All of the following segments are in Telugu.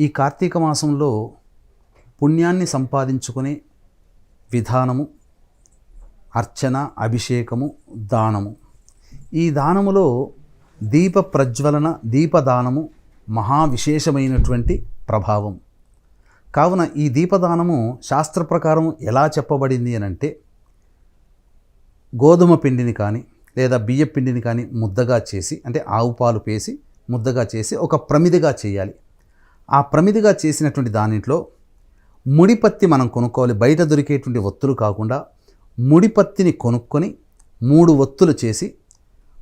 ఈ కార్తీక మాసంలో పుణ్యాన్ని సంపాదించుకునే విధానము అర్చన అభిషేకము దానము. ఈ దానములో దీప ప్రజ్వలన దీపదానము మహా విశేషమైనటువంటి ప్రభావం. కావున ఈ దీపదానము శాస్త్ర ప్రకారం ఎలా చెప్పబడింది అని అంటే గోధుమ పిండిని కానీ లేదా బియ్య పిండిని కానీ ముద్దగా చేసి అంటే ఆవు పాలు పేసి ముద్దగా చేసి ఒక ప్రమిదిగా చేయాలి. ఆ ప్రమిదిగా చేసినటువంటి దానిట్లో ముడిపత్తి మనం కొనుక్కోవాలి. బయట దొరికేటువంటి ఒత్తులు కాకుండా ముడిపత్తిని కొనుక్కొని మూడు ఒత్తులు చేసి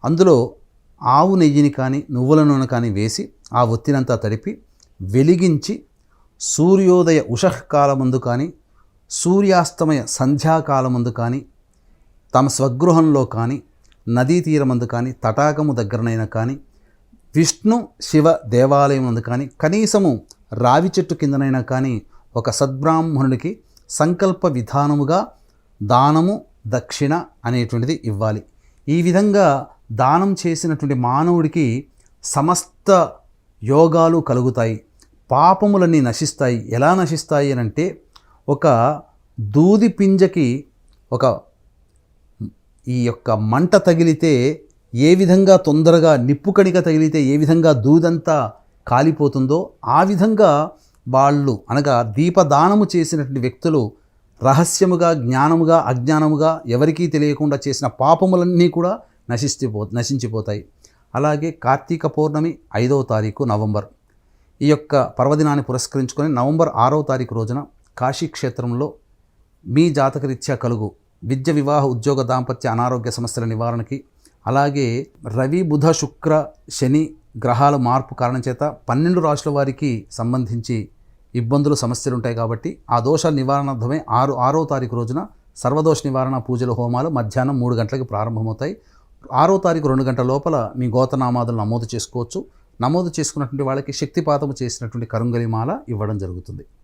అందులో ఆవు నెయ్యిని కానీ నువ్వుల నూనె కానీ వేసి ఆ ఒత్తినంతా తడిపి వెలిగించి సూర్యోదయ ఉషఃకాలమందు కానీ సూర్యాస్తమయ సంధ్యాకాలమందు కానీ తమ స్వగృహంలో కానీ నదీ తీరమందు కానీ తటాకము దగ్గరనైనా కానీ విష్ణు శివ దేవాలయం ఉంది. కానీ కనీసము రావి చెట్టు కిందనైనా కానీ ఒక సద్బ్రాహ్మణుడికి సంకల్ప విధానముగా దానము దక్షిణ అనేటువంటిది ఇవ్వాలి. ఈ విధంగా దానం చేసినటువంటి మానవుడికి సమస్త యోగాలు కలుగుతాయి. పాపములన్నీ నశిస్తాయి. ఎలా నశిస్తాయి అని అంటే ఒక దూది పింజకి ఒక ఈ యొక్క మంట తగిలితే ఏ విధంగా తొందరగా నిప్పు కణిక తగిలితే ఏ విధంగా దూదంతా కాలిపోతుందో ఆ విధంగా వాళ్ళు అనగా దీపదానము చేసినటువంటి వ్యక్తులు రహస్యముగా జ్ఞానముగా అజ్ఞానముగా ఎవరికీ తెలియకుండా చేసిన పాపములన్నీ కూడా నశిస్తిపో నశించిపోతాయి. అలాగే కార్తీక పౌర్ణమి ఐదవ తారీఖు నవంబర్. ఈ యొక్క పర్వదినాన్ని పురస్కరించుకొని నవంబర్ ఆరవ తారీఖు రోజున కాశీ క్షేత్రంలో మీ జాతకరీత్యా కలుగు. విద్య వివాహ ఉద్యోగ దాంపత్య అనారోగ్య సమస్యల నివారణకి అలాగే రవి బుధ శుక్ర శని గ్రహాల మార్పు కారణం చేత పన్నెండు రాశుల వారికి సంబంధించి ఇబ్బందులు సమస్యలు ఉంటాయి కాబట్టి ఆ దోషాల నివారణార్థమే ఆరు ఆరో తారీఖు రోజున సర్వదోష నివారణ పూజల హోమాలు మధ్యాహ్నం మూడు గంటలకు ప్రారంభమవుతాయి. ఆరో తారీఖు రెండు గంటల లోపల మీ గోతనామాదులు నమోదు చేసుకోవచ్చు. నమోదు చేసుకున్నటువంటి వాళ్ళకి శక్తిపాతము చేసినటువంటి కరుంగలిమాల ఇవ్వడం జరుగుతుంది.